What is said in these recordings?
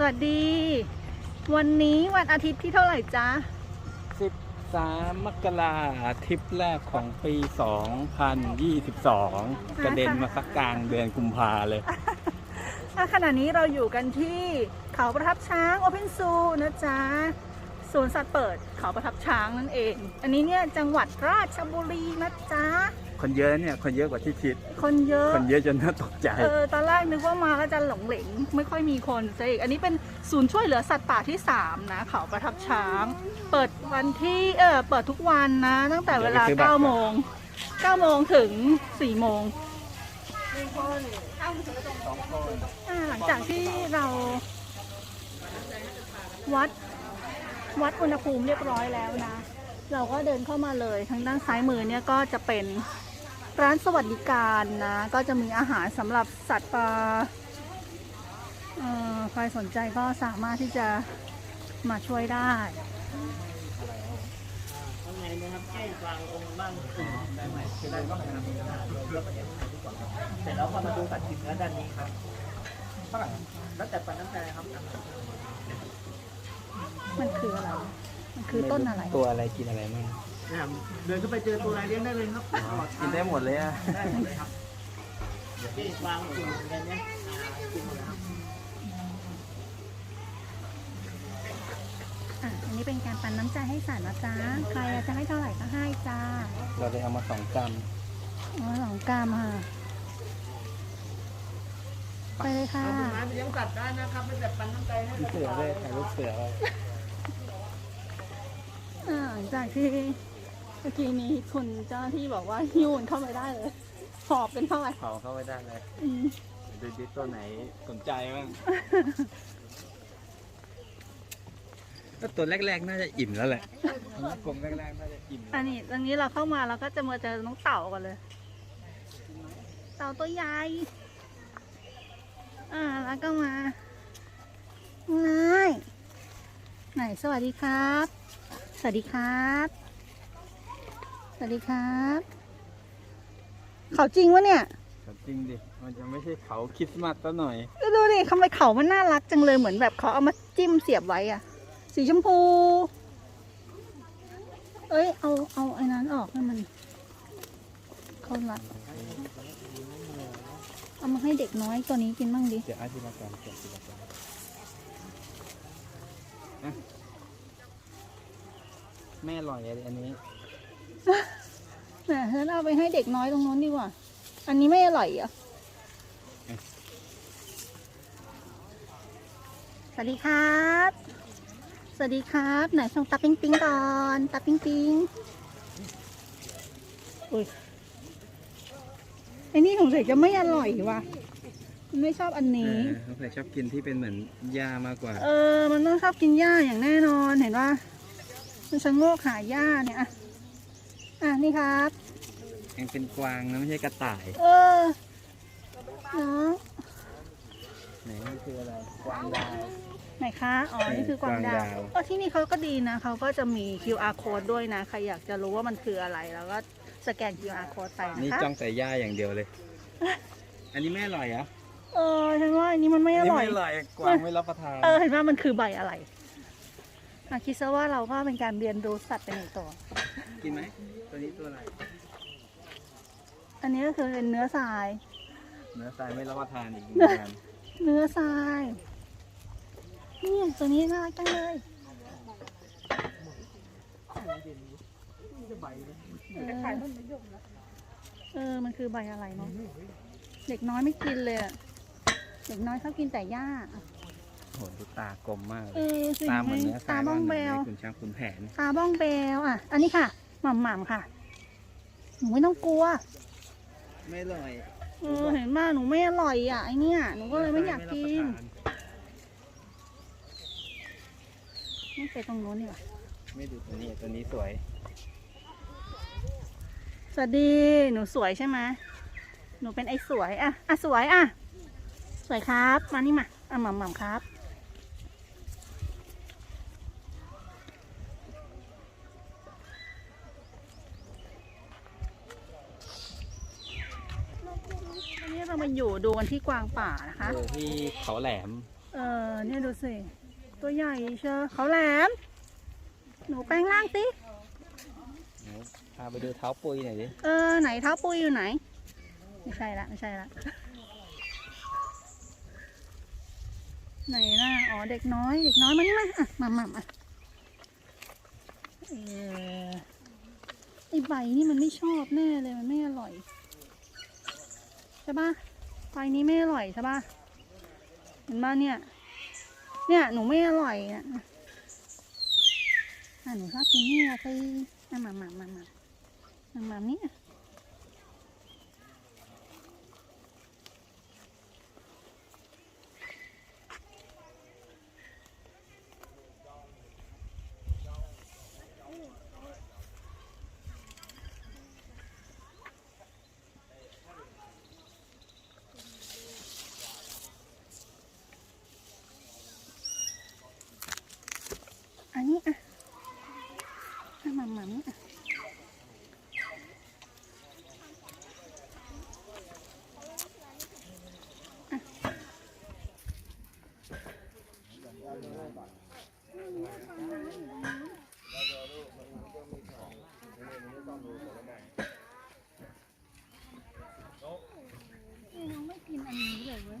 สวัสดี วันนี้วันอาทิตย์ที่เท่าไหร่จ๊ะ 13 มกราทริปแรกของปี 2022 กระเด็นมาสักกลางเดือนกุมภาเลย อะขณะนี้เราอยู่กันที่เขาประทับช้างโอเพนซูนะจ๊ะสวนสัตว์เปิดเขาประทับช้างนั่นเอง อันนี้เนี่ยจังหวัดราชบุรีนะจ๊ะ คนเยอะเนี่ย คนเยอะกว่าที่คิด คนเยอะ คนเยอะจนน่าตกใจ เออ ตอนแรกนึกว่ามาก็จะหลงเหลง ไม่ค่อยมีคนซะอีก อันนี้เป็นศูนย์ช่วยเหลือสัตว์ป่าที่ 3 นะเขาประทับช้าง เปิดวันที่เออเปิดทุกวันนะ ตั้งแต่เวลาเดี๋ยวไปซื้อบัตร9โมง9โมงถึง4โมงอ่าหลังจากที่เรา วัดวัดอุณหภูมิเรียบร้อยแล้วนะ เราก็เดินเข้ามาเลยทางด้านซ้ายมือเนี่ยก็จะเป็น ร้านสวัสดิการนะ ก็จะมีอาหารสำหรับสัตว์ป่าใครสนใจก็สามารถที่จะมาช่วยได้ข้างในนะครับแก้กลางองค์บ้างได้ไหมคือได้ก็ไปทำงานแล้วก็เดี๋ยวถ่ายดีกว่าครับเสร็จแล้วพอมาดูสัตว์กินเนื้อด้านนี้ครับเท่าไหร่แล้วแต่ปันน้ำใจครับ มันคืออะไร มันคือต้นอะไร ตัวอะไรกินอะไรมั่ง เนี่ยเดินเข้าไปเจอตัวอะไรเลี้ยงได้เลยครับกินได้หมดเลยอะได้หมดเลยครับเดี๋ยวแก้กลางกลุ่มกันเนี่ยอ่ากินหมดแล้วครับอะอันนี้เป็นการปันน้ำใจให้สัตว์นะจ๊ะ ใครอยากจะให้เท่าไหร่ก็ให้จ้าเราเลยเอามาสองกรัมอ๋อสองกรัมค่ะ ไปเลยค่ะ เอาผลไม้ไปเลี้ยงสัตว์ได้นะครับไม่แต่ปันน้ำใจให้มีสัตว์เสือด้วยถ่ายรูปเสือไว้ อ่าหลังจากที่เมื่อกี้นี้คุณเจ้าหน้าที่บอกว่าหิ้วมันเข้าไปได้เลยหอบเป็นเท่าไหร่เผาเข้าไปได้เลยอืมดูดิตัวไหนสนใจบ้างก็ตัวแรกๆน่าจะอิ่มแล้วแหละกลมแรกๆน่าจะอิ่มอันนี้ตอนนี้เราเข้ามาเราก็จะมาเจอน้องเต่ากันเลย เต่าตัวใหญ่อ่าแล้วก็มาไงไหนสวัสดีครับ สวัสดีครับ สวัสดีครับ เขาจริงวะเนี่ยจริงดิ มันจะไม่ใช่เขาคริสต์มาสซะหน่อยดูดิทำไมเขามันน่ารักจังเลยเหมือนแบบเขาเอามาจิ้มเสียบไว้อะสีชมพู เอ้ย เอาเอาไอ้นั้นออกให้มันเขารัดเอามาให้เด็กน้อยตัวนี้กินบ้างดิ เดี๋ยวอาชีพกรรมเดี๋ยวอาชีพกรรมอะแม่อร่อยเลยอันนี้ แหมเธอเอาไปให้เด็กน้อยตรงนู้นดีกว่า อันนี้ไม่อร่อยเหรอะสวัสดีครับ สวัสดีครับ ไหนส่งตาปิ๊งปิ๊งก่อนตาปิ๊งปิ๊งอุ้ยไอ้นี่สงสัยจะไม่อร่อยว่ะมันไม่ชอบอันเอนี้ อเขาชอบกินที่เป็นเหมือนหญ้ามากกว่า เออ มันต้องชอบกินหญ้าอย่างแน่นอน เห็นว่ามันชะโงกหาหญ้าเนี่ยอะอะ นี่ครับยังเป็นกวางนะไม่ใช่กระต่ายเออน้องไหนมันคืออะไรกวางดาว ไหนคะ อ๋อ นี่คือกวางดากวางวดาว ก็ที่นี่เขาก็ดีนะ เขาก็จะมี QR code ด้วยนะ ใครอยากจะรู้ว่ามันคืออะไร แล้วก็สแกน QR code ไปนี่นะคะจ้องแต่หญ้าอย่างเดียวเลย อันนี้ไม่อร่อยเหรอเออฉันว่าอันนี้มันไม่อนี่ร่อย ไม่อร่อยกวางไม่รับประทาน เออ เห็นว่ามันคือใบอะไรอะคิดซะว่าเราก็เป็นการเรียนรู้สัตว์ไปในตัว กินไหม ตัวนี้ตัวอะไรอันนี้ก็คือเป็นเนื้อทราย เนื้อทรายไม่รับประทานอีกเหมือนกันเนื้อทรายเนี่ยตัวนี้น่ารักจังเลยเออเออ มันคือใบอะไรเนาะเด็กน้อยไม่กินเลยอะเด็กน้อยชอบกินแต่หญ้า โหดูตากลมมากเลเอยอสิตาเหมือนเนื้อทราตายบ้องเหเบมือนลในขุนช้างขุนแผน ตาบ้องเบลอะ อันนี้ค่ะ หม่ำหม่ำๆค่ะ หนูไม่ต้องกลัว ไม่อร่อยเออเห็นว่าหนูไม่อร่อยอะไอเนี่ยหนูก็เลยไม่อยากกินไม่ไปตรงโน้นดีกว่าไม่ดูตัวนี้ตัวนี้สวย สวัสดีหนูสวยใช่ไหมหนูเป็นไอ้สวยอะอะสวยอะ สวยครับ มานี่มาอะหม่ำหม่ำครับ วันนี้เรามา อยู่ดูกันที่กวางป่านะคะเออที่เขาแหลม เออเนี่ยดูสิ ตัวใหญ่เชียวเขาแหลม หนูแปลงร่างสิเดี๋ยวพาไปดูเท้าปุยหน่อยดิ เออ ไหนเท้าปุยอยู่ไหน ไม่ใช่ละไม่ใช่ละ ไหนล่ะอ๋อ เด็กน้อย เด็กน้อยมานี่มาอะมามามาเออไอใบนี่มันไม่ชอบแน่เลย มันไม่อร่อย ใช่ปะ ไฟนี้ไม่อร่อยใช่ปะเห็นปะเนี่ย เนี่ยหนูไม่อร่อยนะอะหนูชอบกินเนี่ยไปอะมามามามามามาเนี่ย อันนี้อะอะมามานี่อะน้องไม่กินอันนี้เลยเว้ย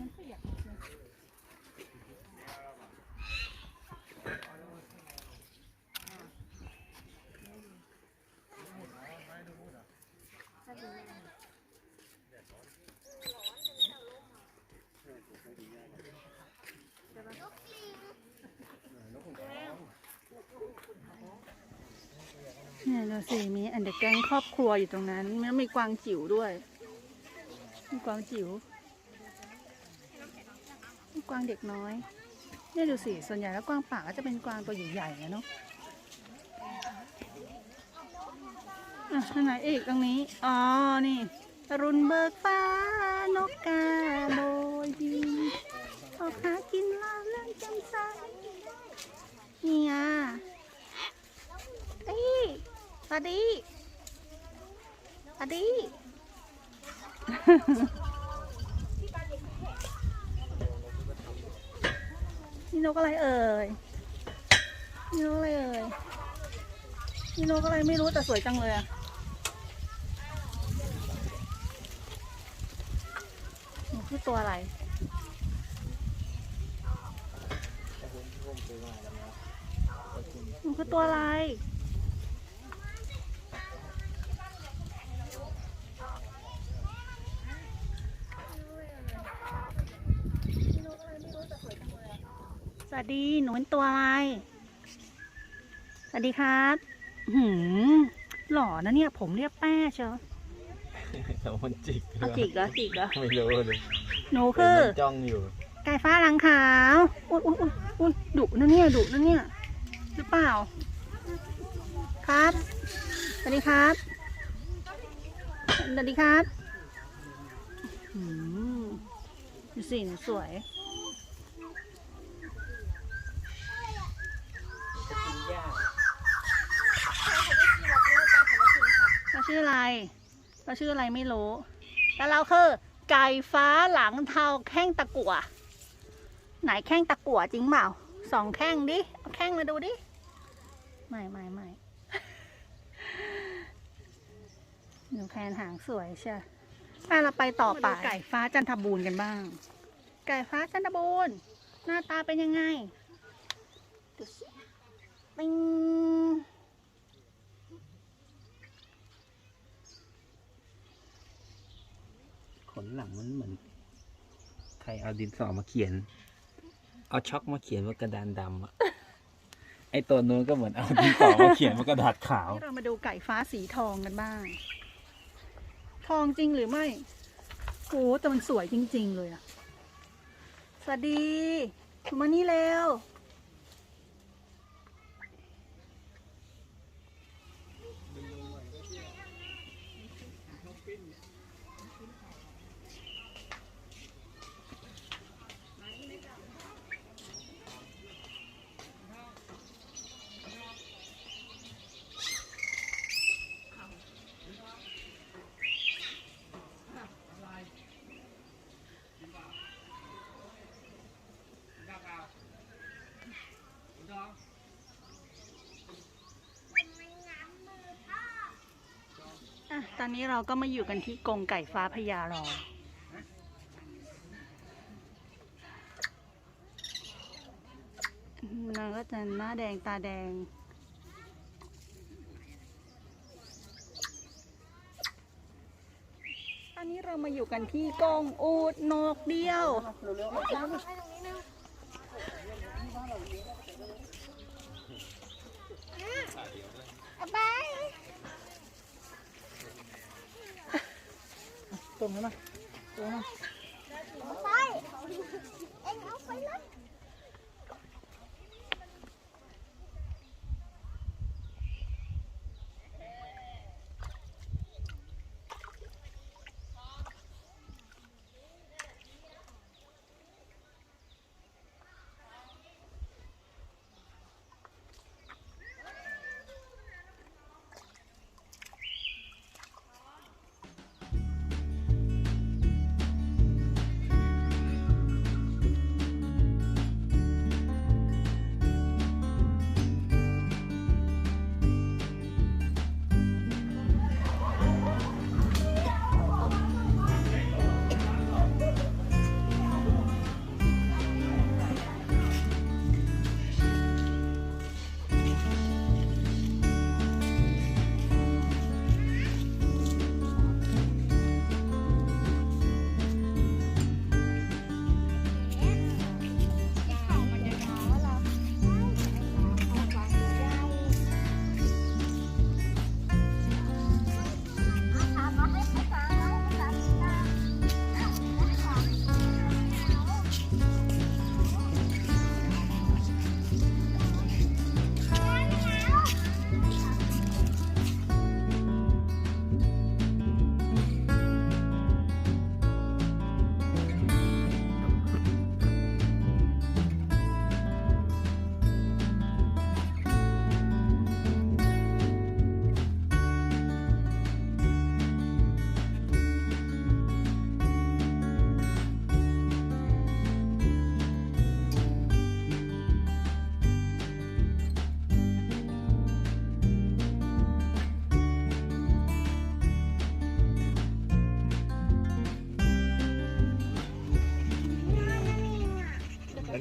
มันเปียกเลย เนี่ย ดูสิมีอันเดอร์แกงครอบครัวอยู่ตรงนั้นแล้วมีกวางจิ๋วด้วย มีกวางจิ๋วมีกวางเด็กน้อยเนี่ยดูสิส่วนใหญ่แล้วกวางป่าก็จะเป็นกวางตัวใหญ่ๆอะเนาะอะทางไหนอีกตรงนี้ อ๋อ นี่รุณเบิกฟ้า นกกาโบยบินออกหากินลาเรื่องจำใสนี่อะ สวัสดีสวัสดีนี่นกอะไรเอ่ยนี่นกอะไรเอ่ยนี่นกอะไรไม่รู้แต่สวยจังเลยอะนี่คือตัวอะไรมันคือตัวอะไร วัสดีหนูเป็นตัวอะไร สวัสดีครับหืมหล่อนะเนี่ย ผมเรียบแป้เชียวแต่มันจิกเอาจิกเหรอจิกเหรอไม่รู้เลยหนูคือมันจ้องอยู่ ไก่ฟ้าหลังขาวอุ้ยอุ้ยอุ้ยอุ้ยดุนะเนี่ยดุนะเนี่ย หรือเปล่า ครับ สวัสดีครับ สวัสดีครับอืมดูสิหนูสวย เรา ชื่ออะไร เราชื่ออะไรไม่รู้แต่เราคือไก่ฟ้าหลังเทาแข้งตะกั่วไหนแข้งตะกั่วจริงเปล่าสองแข้งดิเอาแข้งมาดูดิ ไม่ไม่ไม่หนูแพนหางสวยใช่ไปเราไปต่อไปไก่ฟ้าจันทบูรณ์กันบ้าง ไก่ฟ้าจันทบูรณ์หน้าตาเป็นยังไง ดูสิ ปิง นหลังมันเหมือนใครเอาดินสอมาเขียน เอาช็อกมาเขียนว่ากระดานดำอะไอตัวนู้นก็เหมือนเอาดินสอมาเขียนว่ากระดาษขาว นี่เรามาดูไก่ฟ้าสีทองกันบ้าง ทองจริงหรือไม่โอ้แต่มันสวยจริง ๆ เลยอะสวัสดี มานี่เร็ว อนนี้เราก็มาอยู่กันที่กรงไก่ฟ้าพญารอนางก็จะหน้าแดงตาแดงอันนี้เรามาอยู่กันที่กรงอูดนกเดียวตร งนั้นนะตรงนั้นไ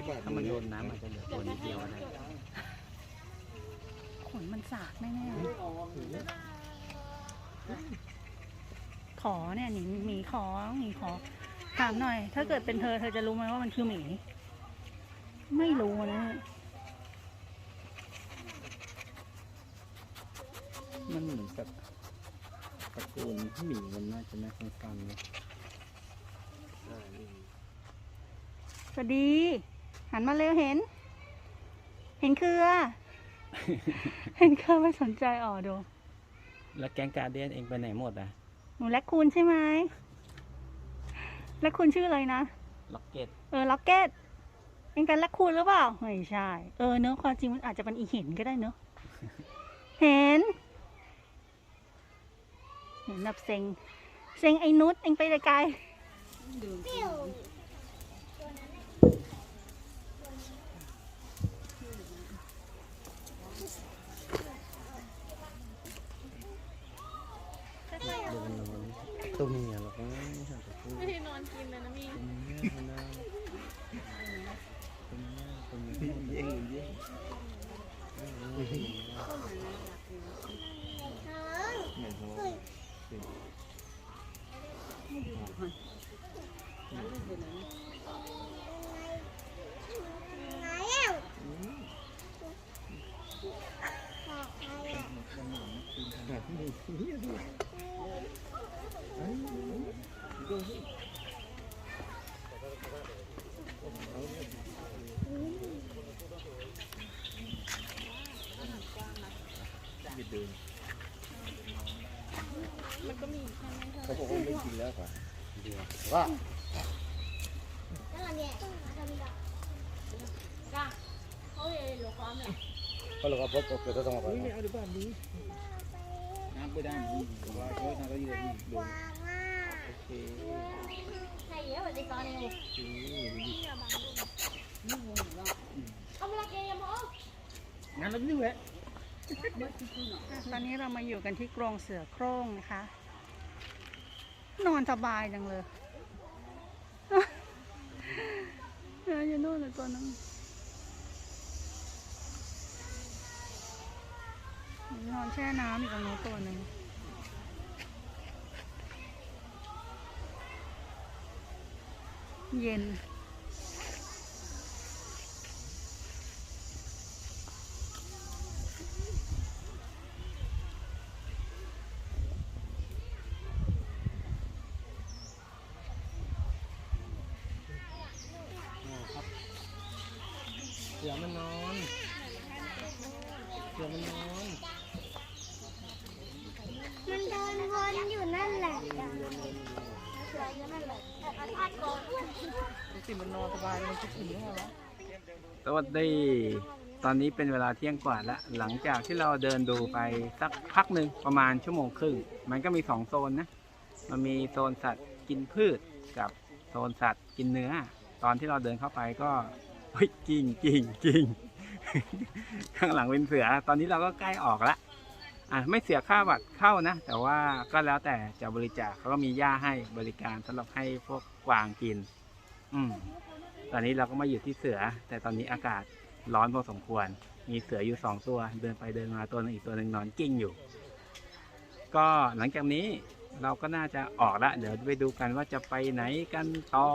ปเอ็งเอาไปเลยถ้ามันโดนน้ำมันจะเหลือตัวนิดเดียวอะไรขนมันสากแน่ๆขอเนี่ยหนีหมีขอหมีขอ ถามหน่อย ถ้าเกิดเป็นเธอเธอจะรู้ไหมว่ามันคือหมี ไม่รู้นะมันเหมือนกับตระกูลที่หมีมันน่าจะไม่ค่อยฟังนะสวัสดี หันมาเร็วเห็น เห็นเครือ เห็นเครือไม่สนใจอ๋อดู แล้วแก๊งการเดียนเองไปไหนหมดอะ หนูแลคคูนใช่ไหมแลคคูนชื่ออะไรนะ ล็อกเก็ต เออ ล็อกเก็ตเองเป็นแลคคูนหรือเปล่า ไม่ใช่ เออเนอะความจริงมันอาจจะเป็นอีเห็นก็ได้เนอะ เห็น เห็นแบบเซ็ง เซ็งไอ้นุชเองไปไกลๆ ปิ้วปิ้ว ตัวเมียหรอกไม่ใช่ตัวผู้ ไม่ได้นอนกินเลยนะมี ตัวเมียตัวเมียตัวเมียเย่งเย่ง ไหนอะบอกใครอ่ะเขาบอกว่าไม่กินแล้วป่ะเดียวแล้วเนี่ยเขาเลยหลวความเลย kalau apa apa kita sama apa ini ada bandi apa dah ni wah kau nak lagi lagi กวางอะ okey ใครเยอะกว่าในตอนนี้เอาเวลาเกมมั้งงั้นเราไม่รู้แหตอนนี้เรามาอยู่กันที่กรงเสือโคร่งนะคะ นอนสบายจังเลยอออยู่นู่นเลยตัวนึง อนแช่น้ำอีกตรงนู้นตัวหนึ่งเย็น เสือมันนอน เสือมันนอน มันเดินวนอยู่นั่นแหละเสืออยู่นั่นแหละแต่มันพลาดก่อน สิมันนอนสบายมันคิดถึงยังไงวะ สวัสดี ต อนนี้เป็นเวลาเที่ยงกว่าแล้ว หลังจากที่เราเดินดูไปสักพักหนึ่งประมาณชั่วโมงครึ่ง มันก็มีสองโซนนะ มันมีโซนสัตว์กินพืชกับโซนสัตว์กินเนื้อ ตอนที่เราเดินเข้าไปก็เฮ้ยกิ่งกิ่งกิ่งข้างหลังเป็นเสือ ตอนนี้เราก็ใกล้ออกละอะไม่เสียค่าบัตรเข้านะ แต่ว่าก็แล้วแต่จะบริจาคเขาก็มีหญ้าให้บริการสำหรับให้พวกกวางกิน อืมตอนนี้เราก็มาอยู่ที่เสือ แต่ตอนนี้อากาศ ร้อนพอสมควร มีเสืออยู่สองตัวเดินไปเดินมาตัวนึงอีกตัวหนึ่งนอนกิ้งอยู่ ก็หลังจากนี้เราก็น่าจะออกละ เดี๋ยวไปดูกันว่าจะไปไหนกันต่อ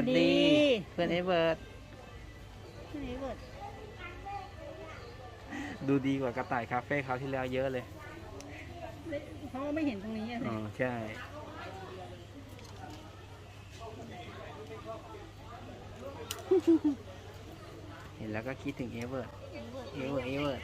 สวัสดี เพื่อนเอเวิร์ดที่นี้เบิดดูดีกว่ากระต่ายคาเฟ่เขาวที่แล้วเยอะเลยเพราะว่าไม่เห็นตรงนี้อะสิอ๋อใช่เห็นแล้วก็คิดถึงเอเวิร์ดเอเวิร์ดเอเวิร์ด